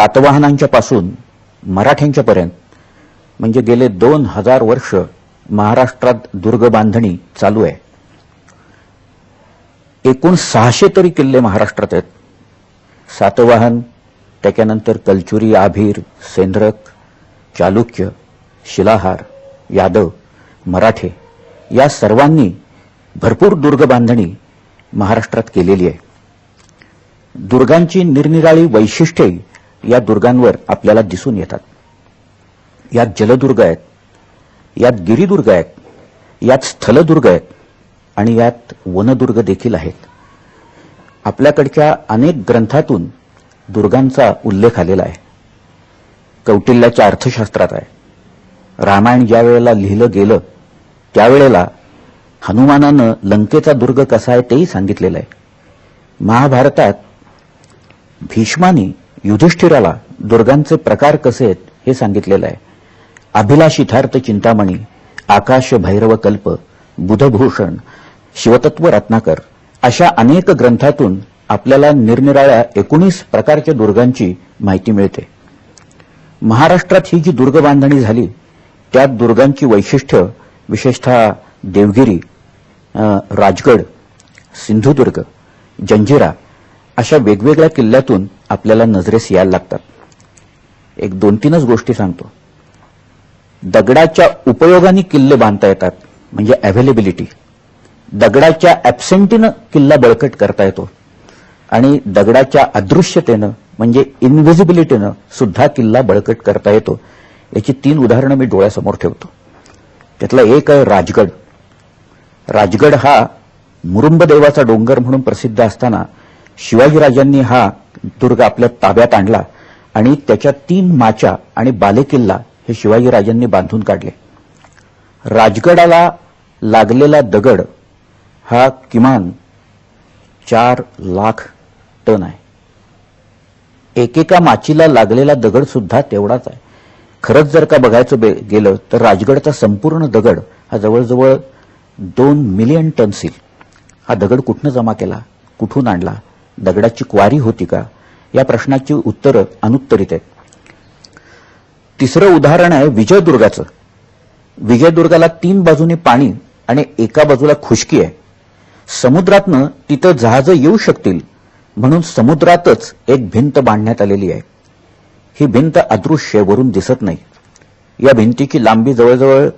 सातवाहनांच्या पासून मराठ्यांच्या पर्यंत म्हणजे गेले दोन हजार वर्ष महाराष्ट्रात दुर्ग बांधणी चालू आहे. एकूण सहाशे तरी किल्ले महाराष्ट्रात आहेत. सातवाहन त्याच्यानंतर कलचुरी आभीर सेंद्रक चालुक्य शिलाहार यादव मराठे या सर्वांनी भरपूर दुर्ग बांधणी महाराष्ट्रात केलेली आहे. दुर्गांची निरनिराळी वैशिष्ट्ये या दुर्गांवर आपल्याला दिसून येतात. यात जलदुर्ग आहेत यात गिरिदुर्ग आहेत यात स्थलदुर्ग आहेत आणि यात वनदुर्ग देखील आहेत. आपल्याकडच्या अनेक ग्रंथातून दुर्गांचा उल्लेख आलेला आहे. कौटिल्याच्या अर्थशास्त्रात आहे. रामायण ज्या वेळेला लिहिलं गेलं त्यावेळेला हनुमानानं लंकेचा दुर्ग कसा आहे तेही सांगितलेलं आहे. महाभारतात भीष्मानी युधिष्ठिराला दुर्गांचे प्रकार कसे आहेत हे सांगितलेलं आहे. अभिलाषितार्थ चिंतामणी आकाश भैरव कल्प बुधभूषण शिवतत्व रत्नाकर अशा अनेक ग्रंथातून आपल्याला निरनिराळ्या एकोणीस प्रकारच्या दुर्गांची माहिती मिळते. महाराष्ट्रात ही जी दुर्ग बांधणी झाली त्यात दुर्गांची वैशिष्ट्य विशेषतः देवगिरी राजगड सिंधुदुर्ग जंजिरा अशा वेगवेगळ्या किल्ल्यातून आपल्याला नजरेस यायला लागतात. एक दोन तीनच गोष्टी सांगतो. दगडाच्या उपयोगाने किल्ले बांधता येतात म्हणजे अव्हेलेबिलिटी दगडाच्या ॲबसेंटीनं किल्ला बळकट करता येतो. आणि दगडाच्या अदृश्यतेनं म्हणजे इनव्हिजिबिलिटीनं सुद्धा किल्ला बळकट करता येतो. याची तीन उदाहरणं मी डोळ्यासमोर ठेवतो. त्यातला एक आहे राजगड. राजगड हा मुरुंबदेवाचा डोंगर म्हणून प्रसिद्ध असताना शिवाजीराजांनी हा दुर्ग आपल्या ताब्यात आणला आणि त्याच्या तीन माच्या आणि बालेकिल्ला हे शिवाजीराजांनी बांधून काढले. राजगडाला लागलेला दगड हा किमान चार लाख टन आहे. एकेका माचीला लागलेला दगड सुद्धा तेवढाच आहे. खरंच जर का बघायचं बे- गेलं तर राजगडचा संपूर्ण दगड हा जवळजवळ दोन मिलियन टन्स येईल हा दगड कुठनं जमा केला? कुठून आणला? दगडाची क्वारी होती का? या प्रश्नाची उत्तरं अनुत्तरित आहेत. तिसरं उदाहरण आहे विजयदुर्गाचं. विजयदुर्गाला तीन बाजूनी पाणी आणि एका बाजूला खुशकी आहे. समुद्रातनं तिथं जहाजं येऊ शकतील म्हणून समुद्रातच एक भिंत बांधण्यात आलेली आहे. ही भिंत अदृश्य वरून दिसत नाही. या भिंतीची लांबी जवळजवळ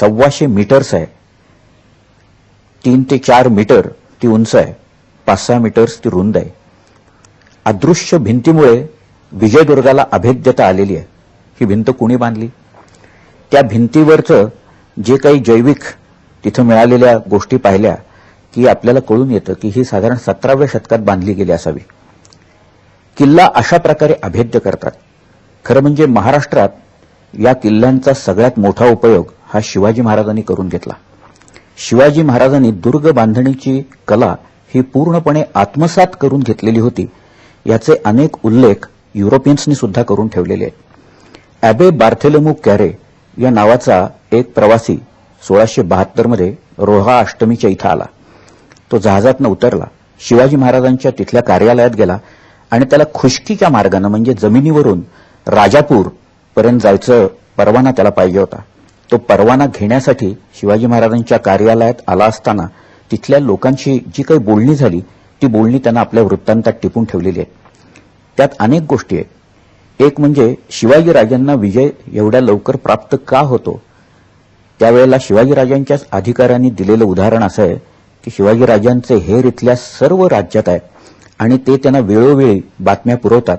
सव्वाशे मीटर्स आहे. तीन ते चार मीटर ती उंच आहे. पाच सहा मीटर्स ती रुंद आहे. अदृश्य भिंतीमुळे विजयदुर्गाला अभेद्यता आलेली आहे. ही भिंत कुणी बांधली? त्या भिंतीवरचं जे काही जैविक तिथं मिळालेल्या गोष्टी पाहिल्या की आपल्याला कळून येतं की ही साधारण सतराव्या शतकात बांधली गेली असावी. किल्ला अशा प्रकारे अभेद्य करतात. खरं म्हणजे महाराष्ट्रात या किल्ल्यांचा सगळ्यात मोठा उपयोग हा शिवाजी महाराजांनी करून घेतला. शिवाजी महाराजांनी दुर्ग बांधणीची कला ही पूर्णपणे आत्मसात करून घेतलेली होती. याचे अनेक उल्लेख युरोपियन्सनी सुद्धा करून ठेवलेले आहेत. ॲबे बार्थेलेमू कॅरे या नावाचा एक प्रवासी सोळाशे बहात्तरमध्ये रोहा अष्टमीच्या इथं आला. तो जहाजातनं उतरला. शिवाजी महाराजांच्या तिथल्या कार्यालयात गेला आणि त्याला खुशकीच्या मार्गानं म्हणजे जमिनीवरून राजापूर पर्यंत जायचं परवाना त्याला पाहिजे होता. तो परवाना घेण्यासाठी शिवाजी महाराजांच्या कार्यालयात आला असताना तिथल्या लोकांची जी काही बोलणी झाली ती बोलणी त्यांना आपल्या वृत्तांतात टिपून ठेवलेली आहे. त्यात अनेक गोष्टी आहेत. एक म्हणजे शिवाजी राजांना विजय एवढ्या लवकर प्राप्त का होतो? त्यावेळेला शिवाजीराजांच्याच अधिकाऱ्यांनी दिलेलं उदाहरण असं आहे की शिवाजीराजांचे हेर इथल्या सर्व राज्यात आहे आणि ते त्यांना वेळोवेळी बातम्या पुरवतात.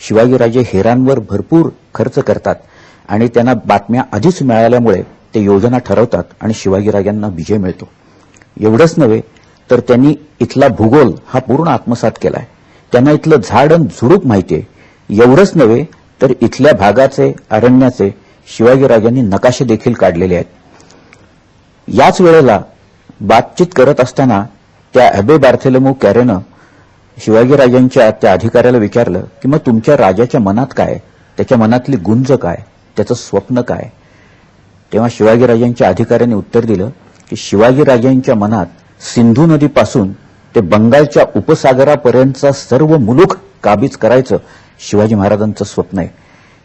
शिवाजीराजे हेरांवर भरपूर खर्च करतात आणि त्यांना बातम्या आधीच मिळाल्यामुळे ते योजना ठरवतात आणि शिवाजीराजांना विजय मिळतो. एवढंच नव्हे तर त्यांनी इथला भूगोल हा पूर्ण आत्मसात केलाय. त्यांना इथलं झाड आणि झुडूप माहिती आहे एवढंच नव्हे तर इथल्या भागाचे अरण्याचे शिवाजीराजांनी नकाशे देखील काढलेले आहेत. याच वेळेला बातचीत करत असताना त्या अबे बार्थेलमो कॅरेनं शिवाजीराजांच्या त्या अधिकाऱ्याला विचारलं की मग तुमच्या राजाच्या मनात काय? त्याच्या मनातली गुंज काय? त्याचं स्वप्न काय? तेव्हा शिवाजीराजांच्या अधिकाऱ्याने उत्तर दिलं की शिवाजीराजांच्या मनात सिंधू नदीपासून ते बंगालच्या उपसागरापर्यंतचा सर्व मुलुख काबीज करायचं शिवाजी महाराजांचं स्वप्न आहे.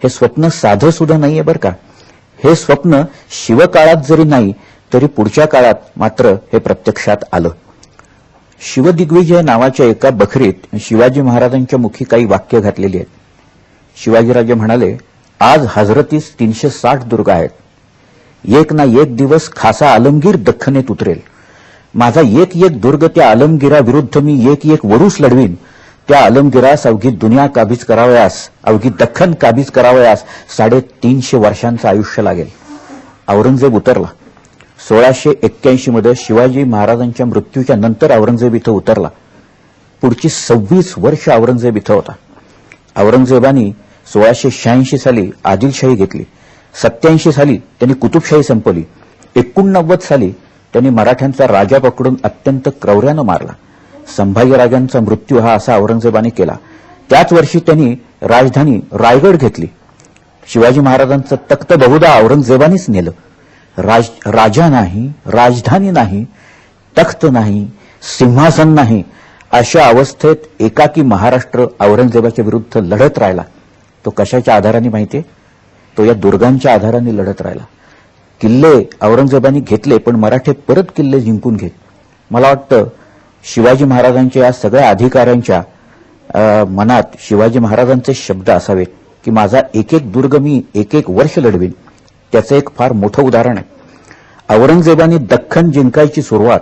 हे स्वप्न साधं सुद्धा नाहीये बरं का. हे स्वप्न शिवकाळात जरी नाही तरी पुढच्या काळात मात्र हे प्रत्यक्षात आलं. शिवदिग्विजय नावाच्या एका बखरीत शिवाजी महाराजांच्या मुखी काही वाक्य घातलेली आहेत. शिवाजीराजे म्हणाले आज हजरतीस तीनशे साठ दुर्ग आहेत. एक ना एक दिवस खासा आलमगीर दख्खनेत उतरेल. माझा एक एक दुर्ग त्या आलमगिराविरुद्ध मी एक एक वरुस लढवीन. त्या आलमगिरास अवघी दुनिया काबीज करावयास अवघी दख्खन काबीज करावयास साडेतीनशे वर्षांचं आयुष्य लागेल. औरंगजेब उतरला. सोळाशे एक्क्याऐंशी मध्ये शिवाजी महाराजांच्या मृत्यूच्या नंतर औरंगजेब इथं उतरला. पुढची सव्वीस वर्ष औरंगजेब इथं होता. औरंगजेबानी सोळाशे शहाऐंशी साली आदिलशाही घेतली. सत्याऐंशी साली त्यांनी कुतुबशाही संपवली. एकोणनव्वद साली त्यांनी मराठ्यांचा राजा पकडून अत्यंत क्रौर्यानं मारला. संभाजीराजांचा मृत्यू हा असा औरंगजेबाने केला. त्याच वर्षी त्यांनी राजधानी रायगड घेतली. शिवाजी महाराजांचं तख्त बहुधा औरंगजेबानेच नेलं. राज राजा नाही राजधानी नाही तख्त नाही सिंहासन नाही अशा अवस्थेत एकाकी महाराष्ट्र औरंगजेबाच्या विरुद्ध लढत राहिला. तो कशाच्या आधाराने माहितीये? तो या दुर्गांच्या आधाराने लढत राहिला. किल्ले औरंगजेबाने घेतले पण मराठे परत किल्ले जिंकून घेत. मला वाटतं शिवाजी महाराजांच्या या सगळ्या अधिकाऱ्यांच्या मनात शिवाजी महाराजांचे शब्द असावेत की माझा एक एक दुर्ग मी एक एक वर्ष लढवीन. त्याचं एक फार मोठं उदाहरण आहे. औरंगजेबाने दख्खन जिंकायची सुरुवात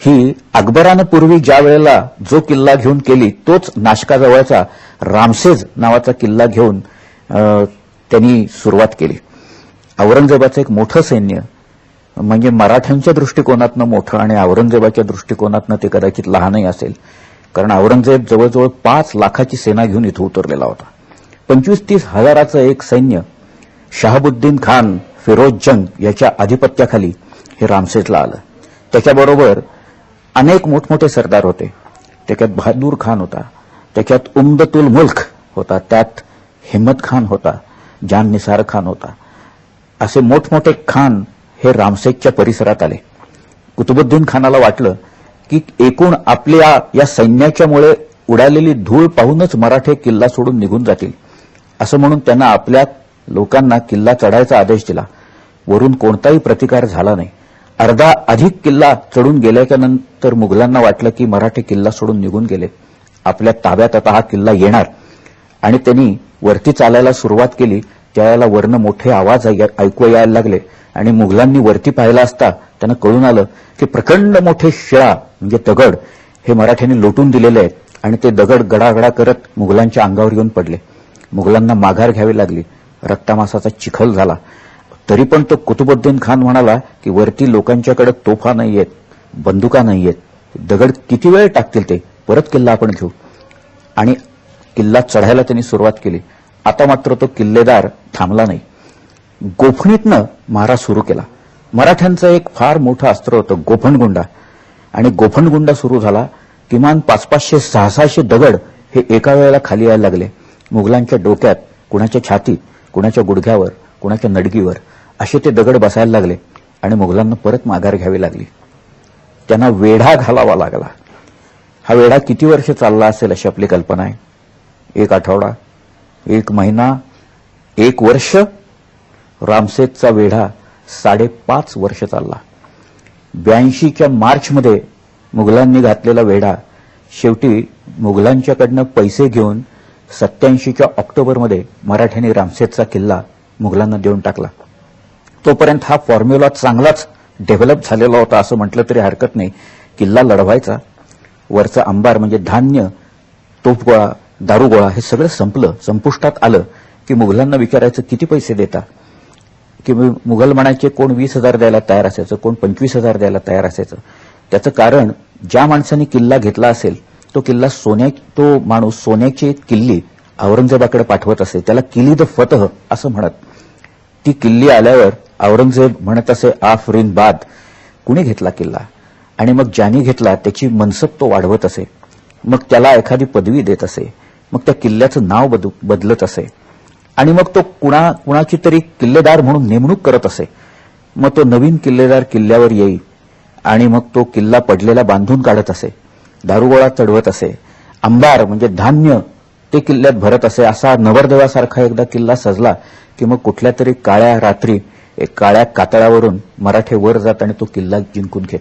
ही अकबरानं पूर्वी ज्या वेळेला जो किल्ला घेऊन केली तोच नाशकाजवळचा रामसेज नावाचा किल्ला घेऊन त्यांनी सुरुवात केली. औरंगजेबाचं एक मोठं सैन्य म्हणजे मराठ्यांच्या दृष्टिकोनातनं मोठं आणि औरंगजेबाच्या दृष्टिकोनातनं ते कदाचित लहानही असेल. कारण औरंगजेब जवळजवळ पाच लाखाची सेना घेऊन इथं उतरलेला होता. पंचवीस तीस हजाराचं एक सैन्य शहाबुद्दीन खान फिरोज जंग याच्या आधिपत्याखाली हे रामसेजला आलं. त्याच्याबरोबर अनेक मोठमोठे सरदार होते. त्याच्यात बहादूर खान होता. त्याच्यात उमदतुल मुल्क होता. त्यात हिम्मत खान होता. जान निसार खान होता. असे मोठमोठे खान हे रामसेकच्या परिसरात आले. कुतुबुद्दीन खानाला वाटलं की एकूण आपल्या या सैन्याच्यामुळे उडालेली धूळ पाहूनच मराठे किल्ला सोडून निघून जातील. असं म्हणून त्यांना आपल्या लोकांना किल्ला चढायचा आदेश दिला. वरून कोणताही प्रतिकार झाला नाही. अर्धा अधिक किल्ला चढून गेल्याच्यानंतर मुघलांना वाटलं की मराठे किल्ला सोडून निघून गेले. आपल्या ताब्यात आता हा किल्ला येणार. आणि त्यांनी वरती चालायला सुरुवात केली त्यावेळेला वरनं मोठे आवाज ऐकू यायला लागले आणि मुघलांनी वरती पाहिला असता त्यांना कळून आलं की प्रचंड मोठे शिळा म्हणजे दगड हे मराठ्यांनी लोटून दिलेले आहेत आणि ते दगड गडागडा करत मुघलांच्या अंगावर येऊन पडले. मुघलांना माघार घ्यावी लागली. रक्तामासाचा चिखल झाला. तरी पण तो कुतुबुद्दीन खान म्हणाला की वरती लोकांच्याकडे तोफा नाहीयेत बंदुका नाहीयेत दगड किती वेळ टाकतील ते? परत किल्ला आपण घेऊ. आणि किल्ला चढायला त्यांनी सुरुवात केली. आता मात्र तो किल्लेदार थांबला नाही. गोफणीतनं मारा सुरू केला. मराठ्यांचं एक फार मोठं अस्त्र होतं गोफणगुंडा आणि गोफणगुंडा सुरू झाला किमान पाच पाचशे सहा सहाशे दगड हे एका वेळेला खाली यायला लागले. मुघलांच्या डोक्यात कुणाच्या छातीत कुणाच्या गुडघ्यावर कुणाच्या नडगीवर असे ते दगड बसायला लागले आणि मुघलांना परत माघार घ्यावी लागली. त्यांना वेढा घालावा लागला. हा वेढा किती वर्ष चालला असेल अशी आपली कल्पना आहे? एक आठवडा एक महिना एक वर्ष रामसेतचा वेढा साडेपाच वर्ष चालला. ब्याऐंशीच्या मार्चमध्ये मुघलांनी घातलेला वेढा शेवटी मुघलांच्याकडनं पैसे घेऊन सत्याऐंशीच्या ऑक्टोबरमध्ये मराठ्यांनी रामसेतचा किल्ला मुघलांना देऊन टाकला. तोपर्यंत हा फॉर्म्युला चांगलाच डेव्हलप झालेला होता असं म्हटलं तरी हरकत नाही. किल्ला लढवायचा. वरचा अंबार म्हणजे धान्य तोफगोळा दारुगोळा हे सगळं संपलं संपुष्टात आलं की मुघलांना विचारायचं किती पैसे देता? की मुघल म्हणायचे कोण वीस हजार द्यायला तयार असायचं कोण पंचवीस हजार द्यायला तयार असायचं? त्याचं कारण ज्या माणसाने किल्ला घेतला असेल तो किल्ला सोन्या तो माणूस सोन्याची किल्ली औरंगजेबाकडे पाठवत असे त्याला किल्ली द फतह असं म्हणत. ती किल्ली आल्यावर औरंगजेब म्हणत असे आफरीन बाद. कुणी घेतला किल्ला? आणि मग ज्याने घेतला त्याची मनसब तो वाढवत असे. मग त्याला एखादी पदवी देत असे. मग त्या किल्ल्याचं नाव बद बदलत असे. आणि मग तो कुणा कुणाची तरी किल्लेदार म्हणून नेमणूक करत असे. मग तो नवीन किल्लेदार किल्ल्यावर येई आणि मग तो किल्ला पडलेला बांधून काढत असे. दारुगोळा चढवत असे. आंबार म्हणजे धान्य ते किल्ल्यात भरत असे. असा नवरदेवासारखा एकदा किल्ला सजला की मग कुठल्या तरी काळ्या रात्री एक काळ्या कातळावरून मराठे वर जात आणि तो किल्ला जिंकून घेत.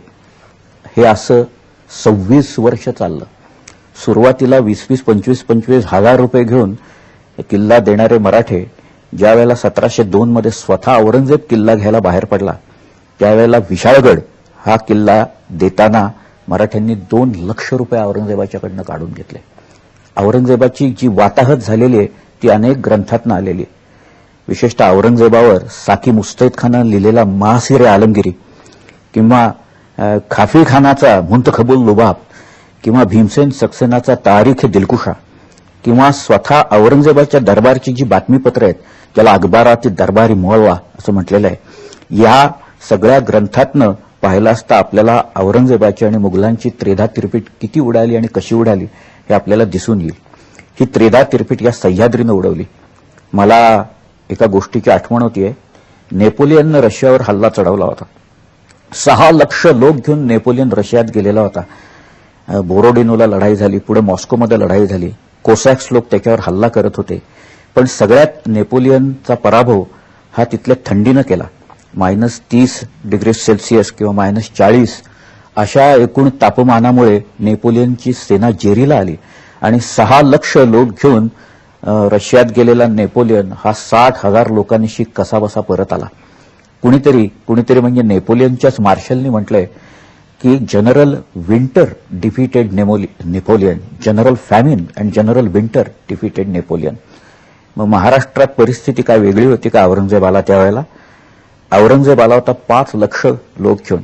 हे असं सव्वीस वर्ष चाललं. सुरुवातीला वीस वीस पंचवीस पंचवीस हजार रुपये घेऊन किल्ला देणारे मराठे ज्या वेळेला सतराशे दोन मध्ये स्वतः औरंगजेब किल्ला घ्यायला बाहेर पडला त्यावेळेला विशाळगड हा किल्ला देताना मराठ्यांनी दोन लक्ष रुपये औरंगजेबाच्याकडनं काढून घेतले. औरंगजेबाची जी वाताहत झालेली आहे ती अनेक ग्रंथातनं आलेली आहे. विशेषतः औरंगजेबावर साकी मुस्तैद खानानं लिहिलेला महासिरे आलमगिरी किंवा खाफी खानाचा मुंतखबुल लुबाब किंवा भीमसेन सक्सेनाचा तारीख दिलकुशा किंवा स्वतः औरंगजेबाच्या दरबारची जी बातमीपत्र आहेत ज्याला अखबाराती दरबारी मोळवा असं म्हटलेलं आहे या सगळ्या ग्रंथातनं पाहिलं असता आपल्याला औरंगजेबाची आणि मुघलांची त्रेधा तिरपीट किती उडाली आणि कशी उडाली हे आपल्याला दिसून येईल. ही त्रेधा तिरपीट या सह्याद्रीनं उडवली. मला एका गोष्टीची आठवण होतीये नेपोलियननं रशियावर हल्ला चढवला होता. सहा लक्ष लोक घेऊन नेपोलियन रशियात गेलेला होता. बोरोडिनोला लढाई झाली पुढे मॉस्कोमध्ये लढाई झाली. कोसॅक्स लोक त्याच्यावर हल्ला करत होते. पण सगळ्यात नेपोलियनचा पराभव हा तिथल्या थंडीनं केला. मायनस तीस डिग्री सेल्सिअस किंवा मायनस चाळीस अशा एकूण तापमानामुळे नेपोलियनची सेना जेरीला आली. आणि सहा लक्ष लोक घेऊन रशियात गेलेला नेपोलियन हा साठ हजार लोकांशी कसाबसा परत आला. कुणीतरी कुणीतरी म्हणजे नेपोलियनच्याच मार्शलनी म्हटलंय की general winter defeated Napoleon general famine and general winter defeated Napoleon. मग महाराष्ट्रात परिस्थिती काय वेगळी होती का औरंगजेब आला त्यावेळेला? औरंगजेबाला होता पाच लक्ष लोक घेऊन.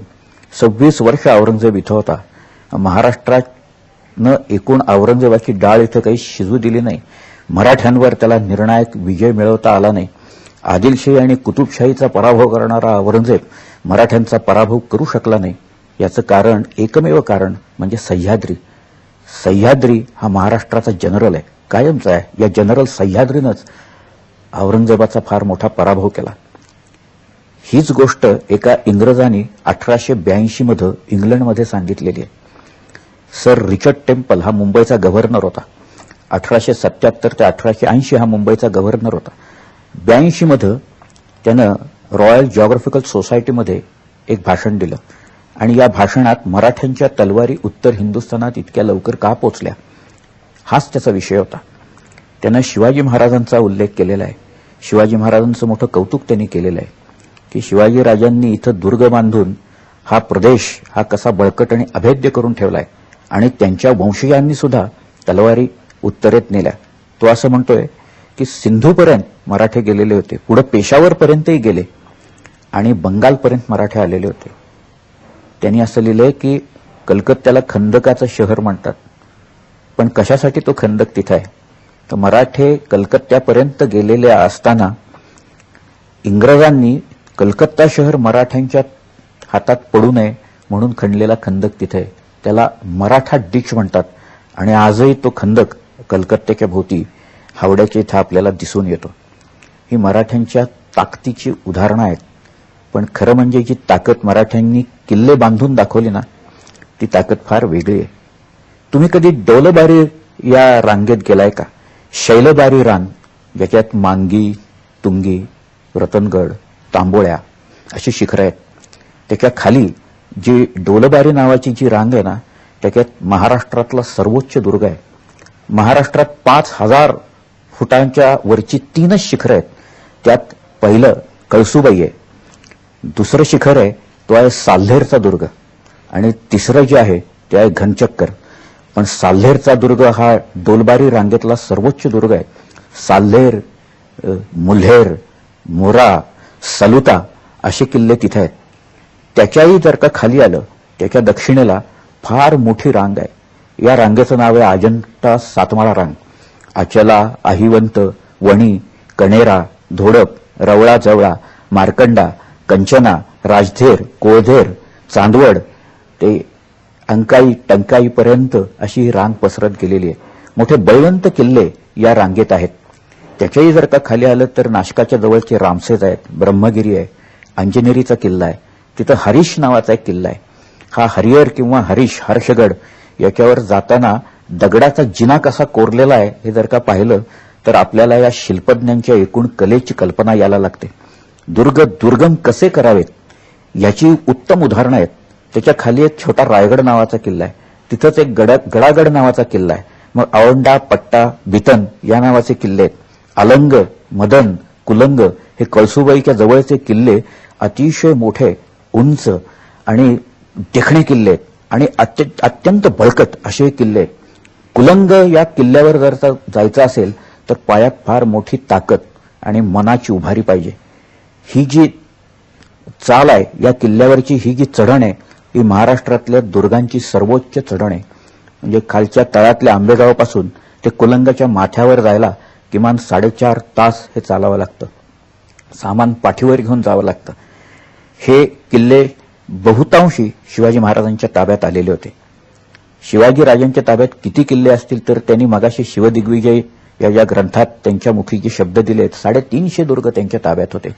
सव्वीस वर्ष औरंगजेब इथं होता. महाराष्ट्रानं एकूण औरंगजेबाची डाळ इथं काही शिजू दिली नाही. मराठ्यांवर त्याला निर्णायक विजय मिळवता आला नाही. आदिलशाही आणि कुतुबशाहीचा पराभव करणारा औरंगजेब मराठ्यांचा पराभव करू शकला नाही. याचं कारण एकमेव कारण म्हणजे सह्याद्री. सह्याद्री हा महाराष्ट्राचा जनरल आहे. कायमचा आहे. या जनरल सह्याद्रीनंच औरंगजेबाचा फार मोठा पराभव केला. हीच गोष्ट एका इंग्रजांनी अठराशे ब्याऐंशी मध्ये इंग्लंडमध्ये सांगितलेली आहे. सर रिचर्ड टेम्पल हा मुंबईचा गव्हर्नर होता. अठराशे सत्याहत्तर ते अठराशे ऐंशी हा मुंबईचा गव्हर्नर होता. ब्याऐंशी मध्ये त्यानं रॉयल जॉग्राफिकल सोसायटीमध्ये एक भाषण दिलं. आणि या भाषणात मराठ्यांच्या तलवारी उत्तर हिंदुस्थानात इतक्या लवकर का पोचल्या? हाच त्याचा विषय होता. त्यानं शिवाजी महाराजांचा उल्लेख केलेला आहे. शिवाजी महाराजांचं मोठं कौतुक त्यांनी केलेलं आहे. की शिवाजी राजांनी इथं दुर्ग बांधून हा प्रदेश हा कसा बळकट आणि अभेद्य करून ठेवलाय आणि त्यांच्या वंशजांनी सुद्धा तलवारी उत्तरेत नेल्या. तो असं म्हणतोय की सिंधूपर्यंत मराठे गेलेले होते पुढे पेशावरपर्यंतही गेले आणि बंगालपर्यंत मराठे आलेले होते. त्यांनी असं लिहिलंय की कलकत्त्याला खंदकाचं शहर म्हणतात. पण कशासाठी तो खंदक तिथं आहे? तर मराठे कलकत्त्यापर्यंत गेलेले असताना इंग्रजांनी कलकत्ता शहर मराठ्यांच्या हातात पडू नये म्हणून खणलेला खंदक तिथे आहे. त्याला मराठा डिच म्हणतात. आणि आजही तो खंदक कलकत्त्याच्या भोवती हावड्याच्या इथं आपल्याला दिसून येतो. ही मराठ्यांच्या ताकदीची उदाहरणं आहेत. पण खरं म्हणजे जी ताकद मराठ्यांनी किल्ले बांधून दाखवली ना ती ताकद फार वेगळी आहे. तुम्ही कधी डौलबारी या रांगेत गेलाय का? शैलबारी रान ज्याच्यात मांगी तुंगी रतनगड तांबोळ्या अशी शिखरं आहेत. त्याच्याखाली जी डोलबारी नावाची जी रांग आहे ना त्याच्यात महाराष्ट्रातला सर्वोच्च दुर्ग आहे. महाराष्ट्रात पाच हजार फुटांच्या वरची तीनच शिखरं आहेत. त्यात पहिलं कळसुबाई आहे. दुसरं शिखर आहे तो आहे साल्हेरचा दुर्ग. आणि तिसरं जे आहे ते आहे घनचक्कर. पण साल्हेरचा दुर्ग हा डोलबारी रांगेतला सर्वोच्च दुर्ग आहे. साल्हेर मुल्हेर मोरा सलुता असे किल्ले तिथे आहेत. त्याच्याही जर का खाली आलं त्याच्या दक्षिणेला फार मोठी रांग आहे. या रांगेचं नाव आहे अजंठा सातमाळा रांग. अचला अहिवंत वणी कणेरा धोडप रवळा जवळा मार्कंडा कंचना राजधेर कोळधेर चांदवड ते अंकाई टंकाईपर्यंत अशी रांग पसरत गेलेली आहे. मोठे बळवंत किल्ले या रांगेत आहेत. त्याच्याही जर का खाली आलं तर नाशकाच्या जवळचे रामसेज आहेत ब्रह्मगिरी आहे अंजनेरीचा किल्ला आहे. तिथं हरीश नावाचा एक किल्ला आहे. हा हरिहर किंवा हरीश हर्षगड याच्यावर जाताना दगडाचा जिना कसा कोरलेला आहे हे जर का पाहिलं तर आपल्याला या शिल्पज्ञांच्या एकूण कलेची कल्पना यायला लागते. दुर्ग दुर्गम कसे करावेत? याची उत्तम उदाहरणं आहेत. त्याच्याखाली एक छोटा रायगड नावाचा किल्ला आहे. तिथंच एक गडा गडागड नावाचा किल्ला आहे. मग औंडा पट्टा बितन या नावाचे किल्ले आहेत. अलंग मदन कुलंग हे कळसुबाईच्या जवळचे किल्ले अतिशय मोठे उंच आणि देखणे किल्ले आहेत. आणि अत्यंत बळकट असे हे किल्ले आहेत. कुलंग या किल्ल्यावर जर जायचं असेल तर पायात फार मोठी ताकद आणि मनाची उभारी पाहिजे. ही जी चाल आहे. या किल्ल्यावरची ही जी चढण आहे ही महाराष्ट्रातल्या दुर्गांची सर्वोच्च चढण आहे. म्हणजे खालच्या तळातल्या आंबेगावापासून ते कुलंगाच्या माथ्यावर जायला किमान साडेचार तास हे चालावं लागतं. सामान पाठीवर घेऊन जावं लागतं. हे किल्ले बहुतांशी शिवाजी महाराजांच्या ताब्यात आलेले होते. शिवाजी राजांच्या ताब्यात किती किल्ले असतील तर त्यांनी मगाशी शिवदिग्विजय या ज्या ग्रंथात त्यांच्या मुखी जे शब्द दिलेत साडेतीनशे दुर्ग त्यांच्या ताब्यात होते.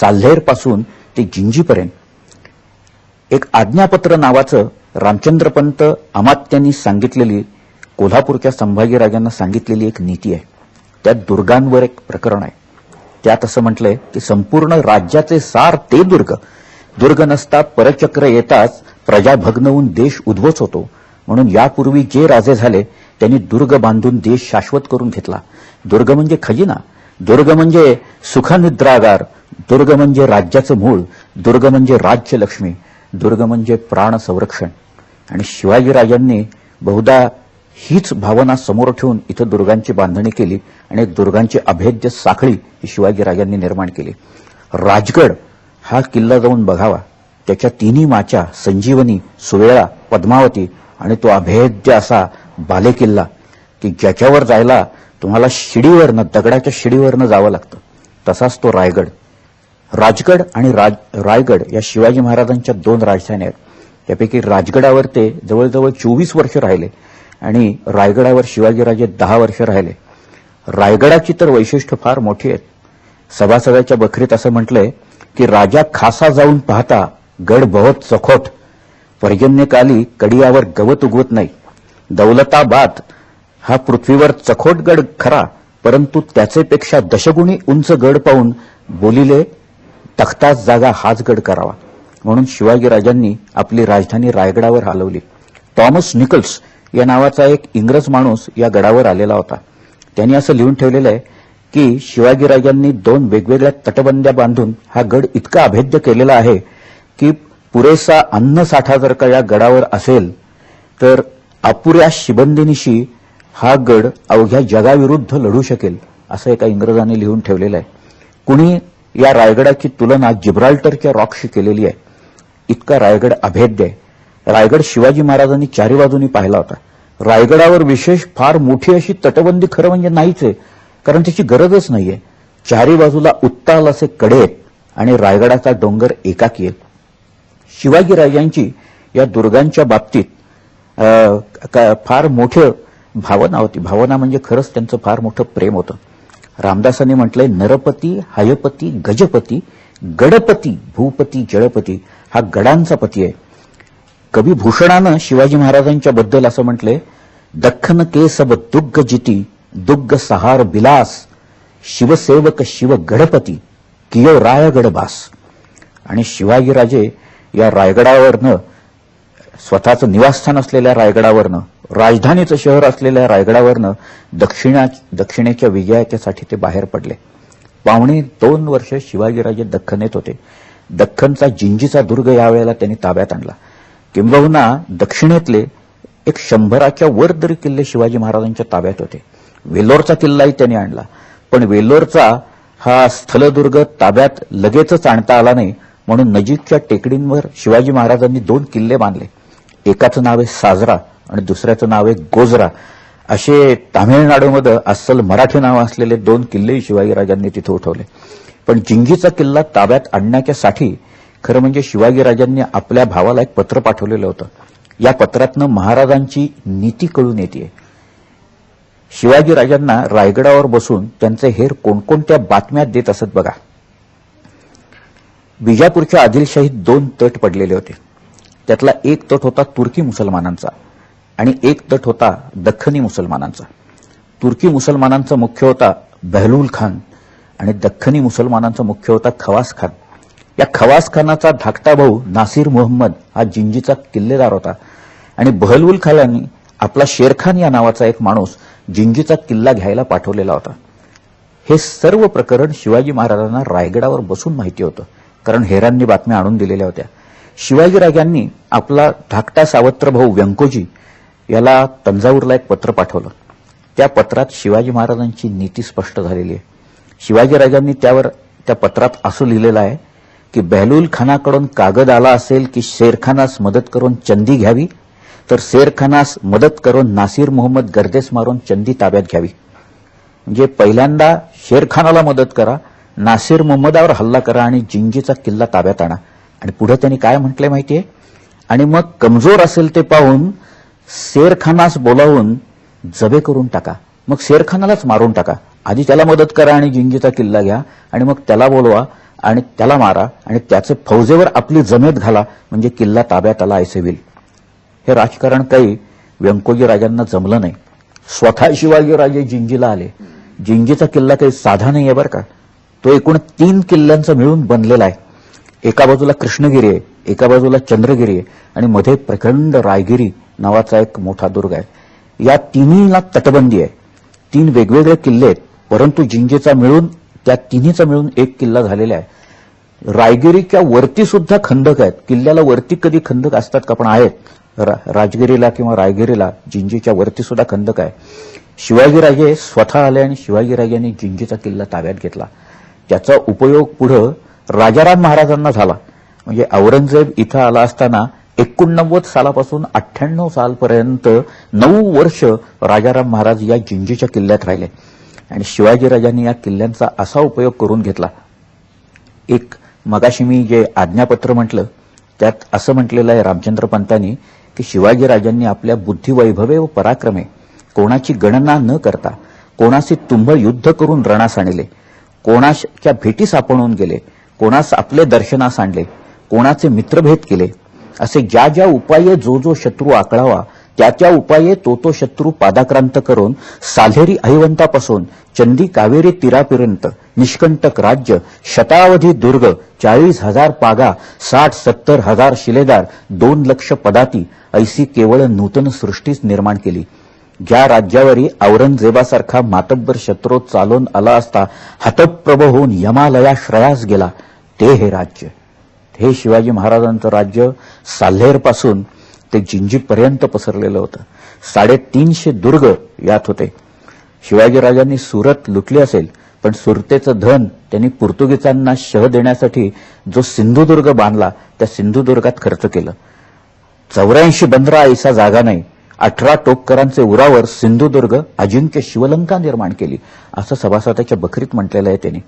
साल्हेरपासून ते जिंजीपर्यंत. एक आज्ञापत्र नावाचं रामचंद्रपंत अमात्यांनी सांगितलेली कोल्हापूरच्या संभाजीराजांना सांगितलेली एक नीती आहे. त्यात दुर्गांवर एक प्रकरण आहे. त्यात असं म्हटलंय की संपूर्ण राज्याचे सार ते दुर्ग. दुर्ग नसता परचक्र येताच प्रजा भग्नवून देश उद्ध्वस्त होतो. म्हणून यापूर्वी जे राजे झाले त्यांनी दुर्ग बांधून देश शाश्वत करून घेतला. दुर्ग म्हणजे खजिना. दुर्ग म्हणजे सुखनिद्रागार दुर्ग म्हणजे राज्याचं मूळ दुर्ग म्हणजे राज्यलक्ष्मी दुर्ग म्हणजे प्राण संरक्षण. आणि शिवाजीराजांनी बहुधा हीच भावना समोर ठेवून इथं दुर्गांची बांधणी केली आणि दुर्गांची अभेद्य साखळी ही शिवाजीराजांनी निर्माण केली. राजगड हा किल्ला जाऊन बघावा. त्याच्या तिन्ही माच्या संजीवनी सुवेळा पद्मावती आणि तो अभेद्य असा बालेकिल्ला की ज्याच्यावर जायला तुम्हाला शिडीवरनं दगडाच्या शिडीवरनं जावं लागतं. तसाच तो रायगड. राजगड आणि राज रायगड या शिवाजी महाराजांच्या दोन राजधानी आहेत. त्यापैकी राजगडावर ते जवळजवळ चोवीस वर्ष राहिले आणि रायगडावर शिवाजीराजे दहा वर्ष राहिले. रायगडाची तर वैशिष्ट्य फार मोठी आहेत. सभासदाच्या बखरीत असं म्हटलंय की राजा खासा जाऊन पाहता गड बहुत चखोट पर्जन्यकाली कडियावर गवत उगवत नाही. दौलताबाद हा पृथ्वीवर चखोट गड खरा परंतु त्याचेपेक्षा दशगुणी उंच गड पाहून बोलिले तख्तास जागा हाच गड करावा. म्हणून शिवाजीराजांनी आपली राजधानी रायगडावर हलवली. टॉमस निकल्स या नावाचा एक इंग्रज माणूस या गडावर आलेला होता. त्यांनी असं लिहून ठेवलेलं आहे की शिवाजीराजांनी दोन वेगवेगळ्या तटबंद्या बांधून हा गड इतका अभेद्य केलेला आहे की पुरेसा अन्नसाठा जर का या गडावर असेल तर अपुऱ्या शिबंदिनीशी हा गड अवघ्या जगाविरुद्ध लढू शकेल असं एका इंग्रजाने लिहून ठेवलेलं आहे. कुणी या रायगडाची तुलना जिब्राल्टरच्या रॉकशी केलेली आहे. इतका रायगड अभेद्य आहे. रायगड शिवाजी महाराजांनी चारी बाजूनी पाहिला होता. रायगडावर विशेष फार मोठी अशी तटबंदी खरं म्हणजे नाहीच आहे कारण त्याची गरजच नाहीये. चारी बाजूला उत्ताल असे कडे आहेत आणि रायगडाचा डोंगर एकाकी आहे शिवाजीराजांची या दुर्गांच्या बाबतीत फार मोठं भावना होती. भावना म्हणजे खरंच त्यांचं फार मोठं प्रेम होतं. रामदासांनी म्हटलंय नरपती हायपती गजपती गडपती भूपती जळपती हा गडांचा पती आहे. कवी भूषणानं शिवाजी महाराजांच्या बद्दल असं म्हटलंय दख्खन केसब दुग्ग जिती दुग्ग सहार बिलास शिवसेवक शिव गडपती कियो रायगड बास. आणि शिवाजीराजे या रायगडावरनं स्वतःचं निवासस्थान असलेल्या रायगडावरनं राजधानीचं शहर असलेल्या रायगडावरनं दक्षिणा दक्षिणेच्या विजयाच्यासाठी ते बाहेर पडले. पावणे दोन वर्ष शिवाजीराजे दख्खनेत होते. दख्खनचा जिंजीचा दुर्ग यावेळेला त्यांनी ताब्यात आणला. किंबहुना दक्षिणेतले एक शंभराच्या वर तरी किल्ले शिवाजी महाराजांच्या ताब्यात होते. वेल्लोरचा किल्लाही त्यांनी आणला. पण वेल्लोरचा हा स्थलदुर्ग ताब्यात लगेचच आणता आला नाही म्हणून नजीकच्या टेकडींवर शिवाजी महाराजांनी दोन किल्ले बांधले. एकाचं नाव आहे साजरा आणि दुसऱ्याचं नाव आहे गोजरा. असे तामिळनाडूमध्ये अस्सल मराठी नाव असलेले दोन किल्लेही शिवाजीराजांनी तिथे उठवले. पण जिंगीचा किल्ला ताब्यात आणण्याच्यासाठी खरं म्हणजे शिवाजीराजांनी आपल्या भावाला एक पत्र पाठवलेलं होतं. या पत्रातनं महाराजांची नीती कळून येते शिवाजीराजांना रायगडावर बसून त्यांचे हेर कोणकोणत्या बातम्या देत असत बघा. बिजापूरच्या आदिलशाहीत दोन तट पडलेले होते. त्यातला एक तट होता तुर्की मुसलमानांचा आणि एक तट होता दख्खनी मुसलमानांचा. तुर्की मुसलमानांचा मुख्य होता बहलूल खान आणि दख्खनी मुसलमानांचा मुख्य होता खवास खान. या खवास खानाचा धाकटा भाऊ नासिर मोहम्मद हा जिंजीचा किल्लेदार होता आणि बहलूल खानांनी आपला शेरखान या नावाचा एक माणूस जिंजीचा किल्ला घ्यायला पाठवलेला होता. हे सर्व प्रकरण शिवाजी महाराजांना रायगडावर बसून माहिती होतं. कारण हेरांनी बातम्या आणून दिलेल्या होत्या. शिवाजीराजांनी आपला धाकटा सावत्र भाऊ व्यंकोजी याला तंजावूरला एक पत्र पाठवलं. त्या पत्रात शिवाजी महाराजांची नीती स्पष्ट झालेली आहे. शिवाजीराजांनी त्यावर त्या पत्रात असं लिहिलेलं आहे की बेहलूल खानाकडून कागद आला असेल की शेरखानास मदत करून चंदी घ्यावी तर शेरखानास मदत करून नासिर मोहम्मद गर्देस मारून चंदी ताब्यात घ्यावी. म्हणजे पहिल्यांदा शेरखानाला मदत करा नासिर मोहम्मदावर हल्ला करा आणि जिंजीचा किल्ला ताब्यात आणा. आणि पुढे त्यांनी काय म्हटलंय माहितीये? आणि मग कमजोर असेल ते पाहून शेरखानास बोलावून जबे करून टाका. मग शेरखानालाच मारून टाका. आधी त्याला मदत करा आणि जिंजीचा किल्ला घ्या. आणि मग त्याला बोलवा आणि त्याला मारा आणि त्याचे फौजेवर आपली जमेत घाला. म्हणजे किल्ला ताब्यात आला ऐसे होईल हे राजकारण काही व्यंकोजी राजांना जमलं नाही. स्वतः शिवाजीराजे जिंजीला आले. जिंजीचा किल्ला काही साधा नाही आहे बरं का. तो एकूण तीन किल्ल्यांचा मिळून बनलेला आहे. एका बाजूला कृष्णगिरी आहे एका बाजूला चंद्रगिरी आहे आणि मध्ये प्रखंड रायगिरी नावाचा एक मोठा दुर्ग आहे. या तिन्हीला तटबंदी आहे. तीन वेगवेगळे किल्ले आहेत परंतु जिंजेचा मिळून त्या तिन्हीचा मिळून एक किल्ला झालेला आहे. रायगिरीच्या वरती सुद्धा खंदक आहेत. किल्ल्याला वरती कधी खंदक असतात का पण आहेत. रा- राजगिरीला किंवा रायगिरीला जिंजेच्या वरती सुद्धा खंदक आहे. शिवाजीराजे स्वतः आले आणि शिवाजीराजांनी जिंजेचा किल्ला ताब्यात घेतला. त्याचा उपयोग पुढं राजाराम महाराजांना झाला. म्हणजे औरंगजेब इथं आला असताना एकोणनव्वद सालापासून अठ्ठ्याण्णव सालपर्यंत नऊ वर्ष राजाराम महाराज या जिंजीच्या किल्ल्यात राहिले. आणि शिवाजीराजांनी या किल्ल्यांचा असा उपयोग करून घेतला. एक मगाशी मी जे आज्ञापत्र म्हटलं त्यात असं म्हटलेलं आहे रामचंद्र पंतांनी की शिवाजीराजांनी आपल्या बुद्धिवैभवे व पराक्रमे कोणाची गणना न करता कोणाशी तुंभ युद्ध करून रणास आणले कोणाच्या भेटीस आपणून गेले कोणास आपले दर्शनास आणले कोणाचे मित्रभेद केले असे ज्या ज्या उपाये जो जो शत्रू आकळावा त्या त्या उपाये तो तो शत्रू पादाक्रांत करून साल्हेरी अहिवंतापासून चंदी कावेरी तीरापर्यंत निष्कंटक राज्य शतावधी दुर्ग चाळीस हजार पागा साठ सत्तर हजार शिलेदार दोन लक्ष पदाती ऐसी केवळ नूतन सृष्टीच निर्माण केली. ज्या राज्यावरी औरंगजेबासारखा मातब्बर शत्रू चालून आला असता हतप्रभ होऊन यमालयाश्रयास गेला. ते हे राज्य. हे शिवाजी महाराजांचं राज्य साल्हेरपासून ते जिंजीपर्यंत पसरलेलं होतं. साडेतीनशे दुर्ग यात होते. शिवाजीराजांनी सुरत लुटली असेल पण सुरतेचं धन त्यांनी पोर्तुगीजांना शह देण्यासाठी जो सिंधुदुर्ग बांधला त्या सिंधुदुर्गात खर्च केलं. चौऱ्याऐंशी बंदरा ऐसा जागा नाही अठरा टोपकरांचे उरावर सिंधुदुर्ग अजिंक्य शिवलंका निर्माण केली. असं सभासदाच्या बखरीत म्हटलेलं आहे त्यांनी.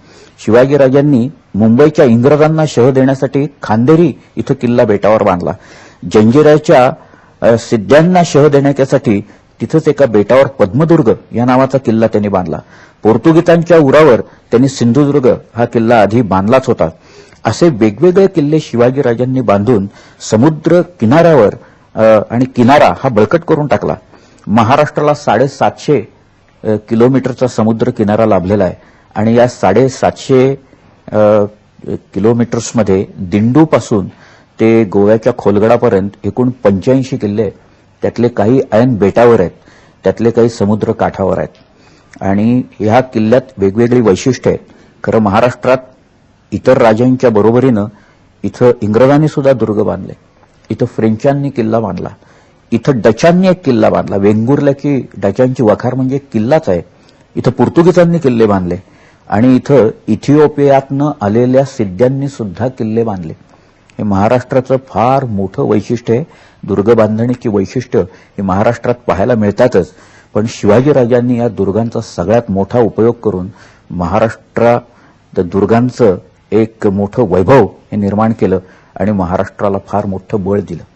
शिवाजीराजांनी मुंबईच्या इंग्रजांना शह देण्यासाठी खांदेरी इथं किल्ला बेटावर बांधला. जंजिराच्या सिद्ध्यांना शह देण्यासाठी तिथंच एका बेटावर पद्मदुर्ग या नावाचा किल्ला त्यांनी बांधला. पोर्तुगीजांच्या उरावर त्यांनी सिंधुदुर्ग हा किल्ला आधी बांधलाच होता. असे वेगवेगळे किल्ले शिवाजीराजांनी बांधून समुद्र किनाऱ्यावर आणि किनारा हा बळकट करून टाकला. महाराष्ट्राला साडेसातशे किलोमीटरचा समुद्र किनारा लाभलेला आहे. आणि या साडेसातशे किलोमीटर्समध्ये दिंडूपासून ते गोव्याच्या खोलगडापर्यंत एकूण पंच्याऐंशी किल्ले आहेत. त्यातले काही ऐन बेटावर आहेत. त्यातले काही समुद्र काठावर आहेत. आणि ह्या किल्ल्यात वेगवेगळी वैशिष्ट्य आहेत. खरं महाराष्ट्रात इतर राजांच्या बरोबरीनं इथं इंग्रजांनी सुद्धा दुर्ग बांधले. इथं फ्रेंचांनी किल्ला बांधला. इथं डचांनी एक किल्ला बांधला. वेंगुर्ल्याची डचांची वखार म्हणजे एक किल्लाच आहे. इथं पोर्तुगीजांनी किल्ले बांधले. आणि इथं इथिओपियातनं आलेल्या सिद्ध्यांनी सुद्धा किल्ले बांधले. हे महाराष्ट्राचं फार मोठं वैशिष्ट्य आहे. दुर्ग बांधणीची वैशिष्ट्य हे महाराष्ट्रात पाहायला मिळतातच. पण शिवाजीराजांनी या दुर्गांचा सगळ्यात मोठा उपयोग करून महाराष्ट्रात दुर्गांचं एक मोठं वैभव हे निर्माण केलं. आणि महाराष्ट्राला फार मोठं बळ दिलं.